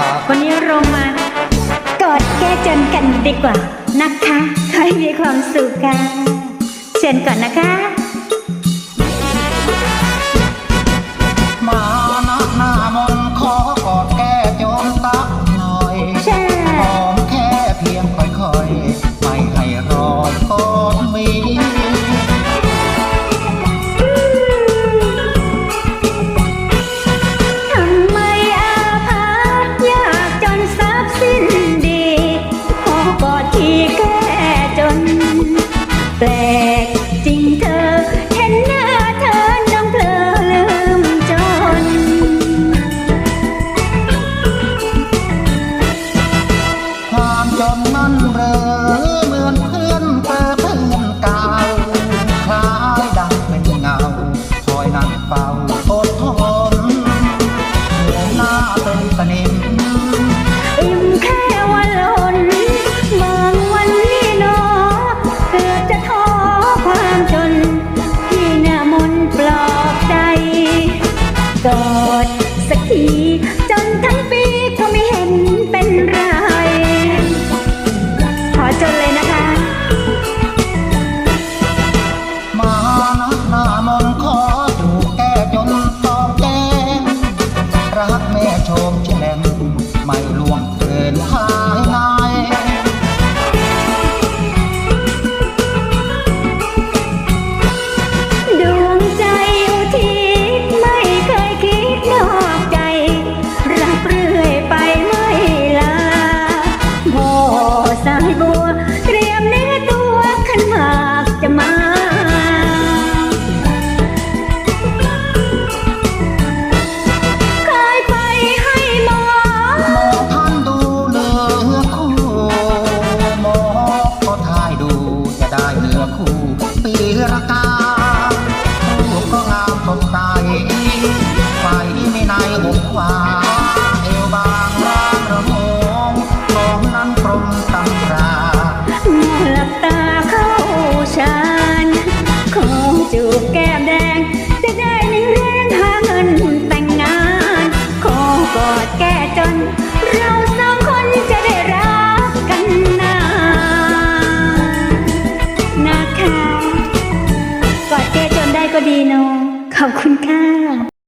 ครับวันนี้เรามากอดแก้จนกันดีกว่านะคะ ขอให้มีความสุขกันเชิญก่อนนะคะ นนั้นเรอเหมือนเพื่อนเจอเพื่อนเก่าคล้ายดังเป็นเงาคอยนั่งเฝ้าอดทนเหนื่อยหน้าเตึงสนิมอิ่มแค่วันหล่นบางวันนี่นอเกือบจะท้อความจน ที่หน้ามนปลอบใจกอดสักที ตีระกาลูกก็งามสดใสไฟไม่ในหุบวาเอวบางร่างระโมงทองนั้นกลมตำราหลับตาเข้าฌานขอจูบแก้มแดง จะได้ในเรื่องหาเงิน ขอบคุณค่ะ